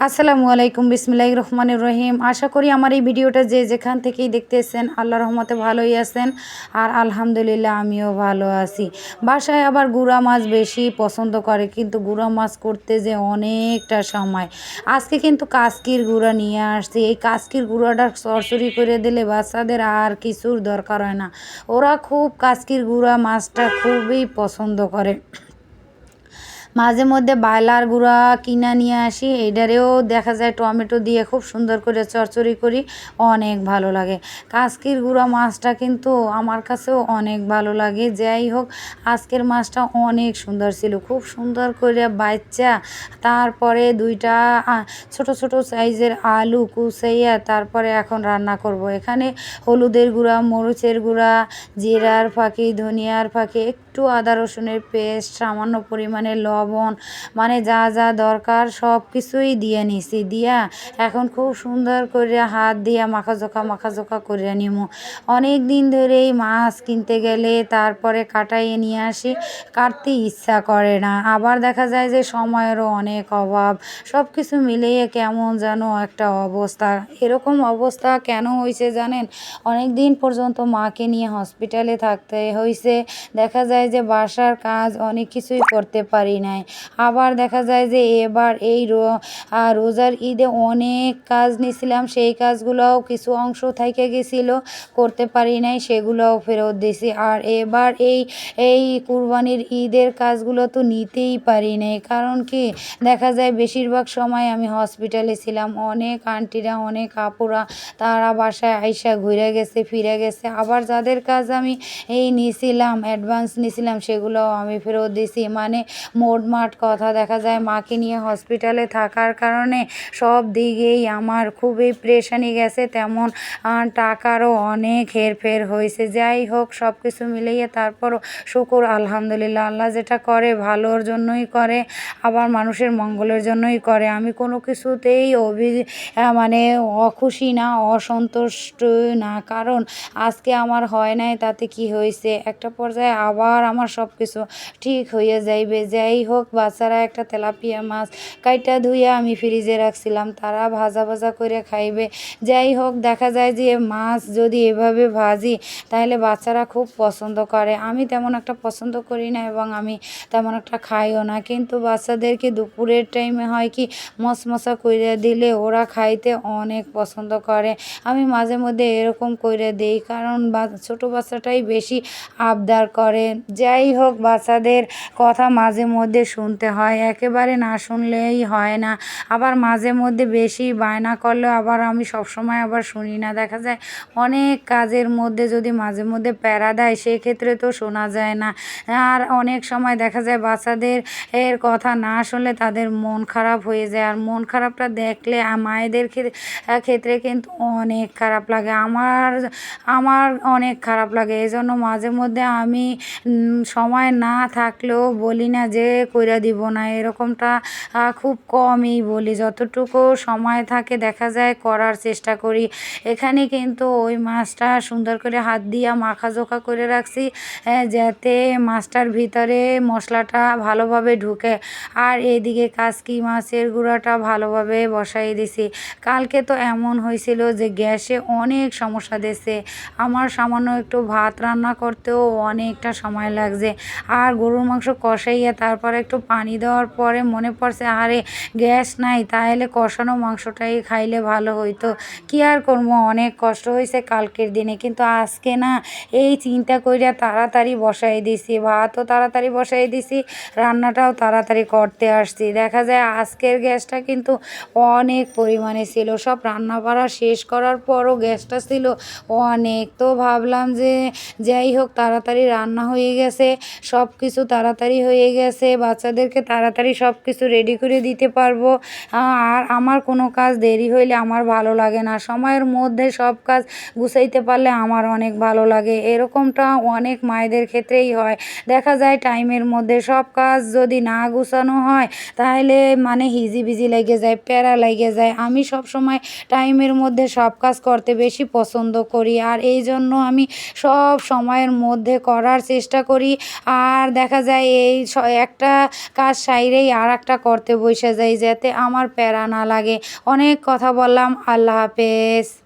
আসসালামু আলাইকুম বিসমিল্লাহ রহমান রহিম। আশা করি আমার এই ভিডিওটা যে যেখান থেকেই দেখতেছেন আল্লাহ রহমতে ভালোই আছেন আর আলহামদুলিল্লাহ আমিও ভালো আছি। বাসায় আবার গুঁড়া মাছ বেশি পছন্দ করে, কিন্তু গুঁড়া মাছ করতে যে অনেকটা সময়। আজকে কিন্তু কাস্কির গুঁড়া নিয়ে আসছি। এই কাস্কির গুঁড়াটা সরসরি করে দিলে বাচ্চাদের আর কিছুর দরকার হয় না। ওরা খুব কাস্কির গুঁড়া মাছটা খুবই পছন্দ করে। মাঝে মধ্যে বায়লার গুঁড়া কিনা নিয়ে আসি এইটারেও দেখা যায় টমেটো দিয়ে খুব সুন্দর করে চচ্চড়ি করি, অনেক ভালো লাগে। কাসকির গুঁড়া মাছটা কিন্তু আমার কাছেও অনেক ভালো লাগে, যাই হোক, আজকের মাছটা অনেক সুন্দর ছিল, খুব সুন্দর করে বাচ্চা তারপরে দুইটা ছোট ছোট সাইজের আলু কুচাইয়া তারপরে এখন রান্না করব। এখানে হলুদের গুঁড়া, মরিচের গুঁড়া, জিরার ফাঁকি, ধনিয়ার ফাঁকি একটু আদা রসুনের পেস্ট, সামান্য পরিমাণে লবণ মানে যা যা দরকার সব কিছুই দিয়ে নিছি। দিয়া এখন খুব সুন্দর করে হাত দিয়া মাখাজোখা মাখাজোখা করে নিমু। অনেক দিন ধরেই মাছ কিনতে গেলে তারপরে কাটাইয়ে নিয়ে আসি, কাটতে ইচ্ছা করে না। আবার দেখা যায় যে সময়েরও অনেক অভাব, সব কিছু মিলিয়ে কেমন যেন একটা অবস্থা। এরকম অবস্থা কেন হয়েছে জানেন? অনেক দিন পর্যন্ত মাকে নিয়ে হসপিটালে থাকতে হয়েছে দেখা যায় যে বাসার কাজ অনেক কিছুই করতে পারি নাই। আবার দেখা যায় যে এবার এই রোজার ঈদে অনেক কাজ নিয়েছিলাম সেই কাজগুলোও কিছু অংশ থেকে গেছিল, করতে পারি নাই, সেগুলোও ফেরত দিছি। আর এবার এই এই কুরবানির ঈদের কাজগুলো তো নিতেই পারি নাই। কারণ কি, দেখা যায় বেশিরভাগ সময় আমি হসপিটালে ছিলাম, অনেক আন্টিরা, অনেক আপুরা, তারা বাসায় আইসা ঘুরে গেছে, ফিরে গেছে। আবার যাদের কাজ আমি এই নিয়েছিলাম অ্যাডভান্স নিয়েছিলাম সেগুলোও আমি ফেরত দিছি মানে মোটমাট কথা দেখা যায়, মাকে নিয়ে হসপিটালে থাকার কারণে সব দিকেই আমার খুবই প্রেশানি গেছে। তেমন টাকারও অনেক হেরফের হয়েছে। যাই হোক সব কিছু মিলিয়ে তারপরও শুকুর, আলহামদুলিল্লাহ। আল্লাহ যেটা করে, ভালোর জন্যই করে, আবার মানুষের মঙ্গলের জন্যই করে। আমি কোনো কিছুতেই অভি মানে অখুশি না, অসন্তুষ্ট না। কারণ আজকে আমার হয় নাই, তাতে কি হয়েছে? একটা পর্যায়ে আবার আমার সব কিছু ঠিক হয়ে যাইবে। যাই হোক, বাচ্চারা একটা তেলাপিয়া মাছ কাইটা ধুইয়া আমি ফ্রিজে রাখছিলাম, তারা ভাজা ভাজা করে খাইবে। যাই হোক, দেখা যায় যে মাছ যদি এভাবে ভাজি, তাহলে বাচ্চারা খুব পছন্দ করে। আমি তেমন একটা পছন্দ করি না এবং আমি তেমন একটা খাইও না। কিন্তু বাচ্চাদেরকে দুপুরের টাইমে হয় কি, মশমশা করে দিলে ওরা খাইতে অনেক পছন্দ করে। আমি মাঝে মধ্যে এরকম করে দিই, কারণ ছোটো বাচ্চাটাই বেশি আবদার করে। যাই হোক, বাচ্চাদের কথা মাঝে মধ্যে শুনতে হয়। একেবারে না শুনলেই হয় না। আবার মাঝে মধ্যে বেশি বায়না করলেও আবার আমি সবসময় আবার শুনি না। দেখা যায় অনেক কাজের মধ্যে যদি মাঝে মধ্যে প্যারা দেয়, সেক্ষেত্রে তো শোনা যায় না। আর অনেক সময় দেখা যায় বাচ্চাদের এর কথা না শুনলে তাদের মন খারাপ হয়ে যায়। আর মন খারাপটা দেখলে মায়েদের ক্ষেত্রে কিন্তু অনেক খারাপ লাগে। আমার আমার অনেক খারাপ লাগে। এই জন্য মাঝে মধ্যে আমি সময় না থাকলেও বলি না যে কইরা দিব না। এরকমটা খুব কমই বলি। যতটুকু সময় থাকে দেখা যায় করার চেষ্টা করি। এখানে কিন্তু ওই মাছটা সুন্দর করে হাত দিয়া মাখাজোখা করে রাখছি যাতে মাছটার ভিতরে মশলাটা ভালোভাবে ঢুকে। আর এদিকে কাসকি মাছের গুঁড়াটা ভালোভাবে বসাই দিছি। কালকে তো এমন হয়েছিল যে গ্যাসে অনেক সমস্যা দিয়েছে। আমার সামান্য একটু ভাত রান্না করতেও অনেকটা সময় লাগছে। আর গরুর মাংস কষাইয়া তারপরে একটু পানি দেওয়ার পরে মনে পড়ছে, আরে গ্যাস নাই, তাহলে কষানো মাংসটাই খাইলে ভালো হইতো। কি আর করব, অনেক কষ্ট হয়েছে কালকের দিনে, কিন্তু আজকে না এই চিন্তা করিয়া তাড়াতাড়ি বসাই দিছি, ভাতও তাড়াতাড়ি বসাই দিছি, রান্নাটাও তাড়াতাড়ি করতে আসছি। দেখা যায় আজকের গ্যাসটা কিন্তু অনেক পরিমাণে ছিল, সব রান্না বাড়া শেষ করার পরও গ্যাসটা ছিল অনেক। তো ভাবলাম যে যাই হোক, তাড়াতাড়ি রান্না হয়ে গেছে সব কিছু তাড়াতাড়ি হয়ে গেছে, বাচ্চাদেরকে তাড়াতাড়ি সব কিছু রেডি করে দিতে পারব। আর আমার কোনো কাজ দেরি হইলে আমার ভালো লাগে না। সময়ের মধ্যে সব কাজ গুছাইতে পারলে আমার অনেক ভালো লাগে। এরকমটা অনেক মায়েদের ক্ষেত্রেই হয়। দেখা যায় টাইমের মধ্যে সব কাজ যদি না গুছানো হয়, তাহলে মানে হিজিবিজি লেগে যায়, প্যারা লেগে যায়। আমি সব সময় টাইমের মধ্যে সব কাজ করতে বেশি পছন্দ করি। আর এই জন্য আমি সব সময়ের মধ্যে করার চেষ্টা করি। আর দেখা যায় এই একটা কাজ সাইরেই আর একটা করতে বসে যাই যাতে আমার প্যারা না লাগে। অনেক কথা বললাম, আল্লাহ হাফেজ।